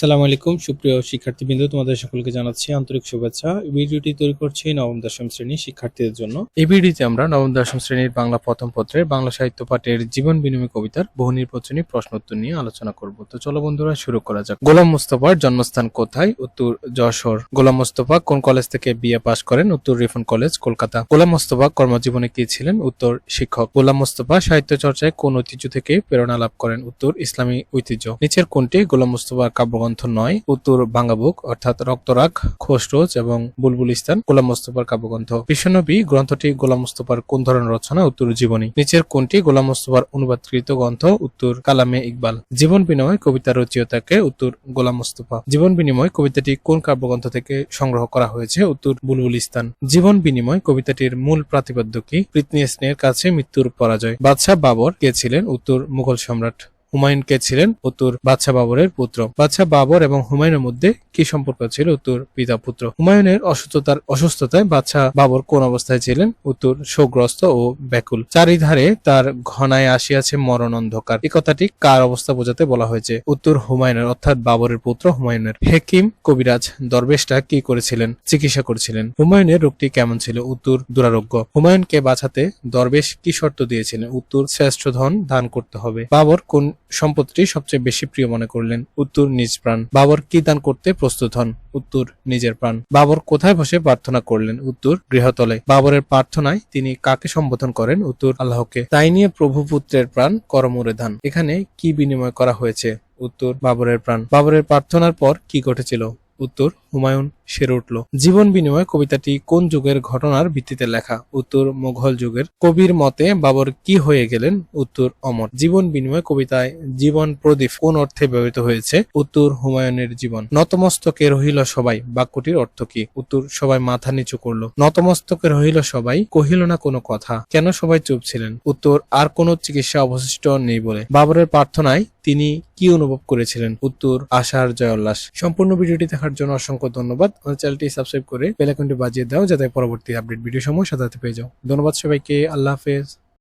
আসসালামু আলাইকুম, সুপ্রিয় শিক্ষার্থীবৃন্দ, তোমাদের সকলকে জানাচ্ছি আন্তরিক শুভেচ্ছা। ভিডিওটি তৈরি করছি নবম দশম শ্রেণির শিক্ষার্থীদের জন্য। এই ভিডিওতে আমরা নবম দশম শ্রেণির বাংলা প্রথম পত্রের বাংলা সাহিত্য পাঠের জীবন বিনিময় কবিতার বহু নির্বাচনী প্রশ্ন উত্তর নিয়ে আলোচনা করব। তো চলো বন্ধুরা, শুরু করা যাক। গোলাম মুস্তফার জন্মস্থান কোথায়? উত্তর যশোর। গোলাম মুস্তফা কোন কলেজ থেকে বিএ পাশ করেন? উত্তর রিফন কলেজ, কলকাতা। গোলাম মুস্তফা কর্মজীবনে কি ছিলেন? উত্তর শিক্ষক। গোলাম মুস্তফা সাহিত্য চর্চায় কোন ঐতিহ্য থেকে প্রেরণা লাভ করেন? উত্তর ইসলামী ঐতিহ্য। নিচের কোনটি? গোলাম মুস্তফার কাব্যগ্রন্থ নয়, উত্তর বাঙ্গাবুক অর্থাৎ রক্তরাগ খোসরোজ এবং বুলবুল ইস্তান গোলাম মুস্তফার কাব্যগ্রন্থ। বিশ্বনবী গ্রন্থটি গোলাম মুস্তফার কোন ধরনের রচনা, উত্তর জীবনী। নিচের কোনটি গোলাম মুস্তফার অনুবাদকৃত গ্রন্থ, উত্তর কালামে ইকবাল। জীবন বিনিময় কবিতা রচয়িতাকে উত্তর গোলাম মুস্তফা জীবন বিনিময় কবিতাটি কোন কাব্যগ্রন্থ থেকে সংগ্রহ করা হয়েছে, উত্তর বুলবুল ইস্তান জীবন বিনিময় কবিতাটির মূল প্রাতিপাদ্য কি? পৃথ্বী স্নেহের কাছে মৃত্যুর পরাজয়। বাদশাহ বাবর কে ছিলেন, উত্তর মুঘল সম্রাট। হুমায়ুন কে ছিলেন উত্তর বাদশাহ বাবরের পুত্র। বাদশাহ বাবর এবং হুমায়ুনের মধ্যে কি সম্পর্ক ছিল উত্তর পিতা পুত্র? হুমায়ুনের অসুস্থতার অসুস্থতায় বাদশাহ বাবর কোন অবস্থায় ছিলেন? উত্তর শোকগ্রস্ত ও ব্যাকুল। চারিধারে তার ঘনায় আসিয়াছে মরণ অন্ধকার। এই কথাটি কার অবস্থা বোঝাতে বলা হয়েছে? উত্তর হুমায়ুনের, অর্থাৎ বাবরের পুত্র হুমায়ুনের। হেকিম কবিরাজ দরবেশটা কি করেছিলেন? চিকিৎসা করেছিলেন। হুমায়ুনের রোগটি কেমন ছিল? উত্তর দুরারোগ্য। হুমায়ুনকে বাঁচাতে দরবেশ কি শর্ত দিয়েছিলেন? উত্তর শ্রেষ্ঠ ধন দান করতে হবে। বাবর কোন সম্পদটি সবচেয়ে বেশি প্রিয় মনে করলেন উত্তর নিজ প্রাণ। বাবর কি দান করতে প্রস্তুত হন? উত্তর নিজের প্রাণ। বাবর কোথায় বসে প্রার্থনা করলেন? উত্তর গৃহতলে। বাবরের প্রার্থনায় তিনি কাকে সম্বোধন করেন? উত্তর আল্লাহকে। তাই নিয়ে প্রভু পুত্রের প্রাণ করমরে ধান এখানে কি বিনিময় করা হয়েছে? উত্তর বাবরের প্রাণ। বাবরের প্রার্থনার পর কি ঘটেছিল? উত্তর হুমায়ুন সেরে উঠল। জীবন বিনিময় কবিতাটি কোন যুগের ঘটনার ভিত্তিতে লেখা? উত্তর মোঘল যুগের। কবির মতে, বাবর কি হয়ে গেলেন? উত্তর অমর। জীবন বিনিময় কবিতায় জীবন প্রদীপ কোন অর্থে ব্যবহৃত হয়েছে? উত্তর হুমায়ুনের জীবন। নতমস্তকে রহিল সবাই, বাক্যটির অর্থ কি? উত্তর, সবাই মাথা নিচু করল। নতমস্তকে রহিল সবাই, কহিল না কোনো কথা। কেন সবাই চুপ ছিলেন? উত্তর, আর কোনো চিকিৎসা অবশিষ্ট নেই বলে। বাবরের প্রার্থনায় তিনি কি অনুভব করেছিলেন? উত্তর, আশার জয় উল্লাস। সম্পূর্ণ ভিডিওটি দেখার জন্য অসংখ্য ধন্যবাদ। আমাদের চ্যানেলটি সাবস্ক্রাইব করে বেলাকনটি বাজিয়ে দাও যাতে পরবর্তী আপডেট ভিডিও সময় সাথে পেয়ে যাও। ধন্যবাদ সবাইকে। আল্লাহ হাফেজ।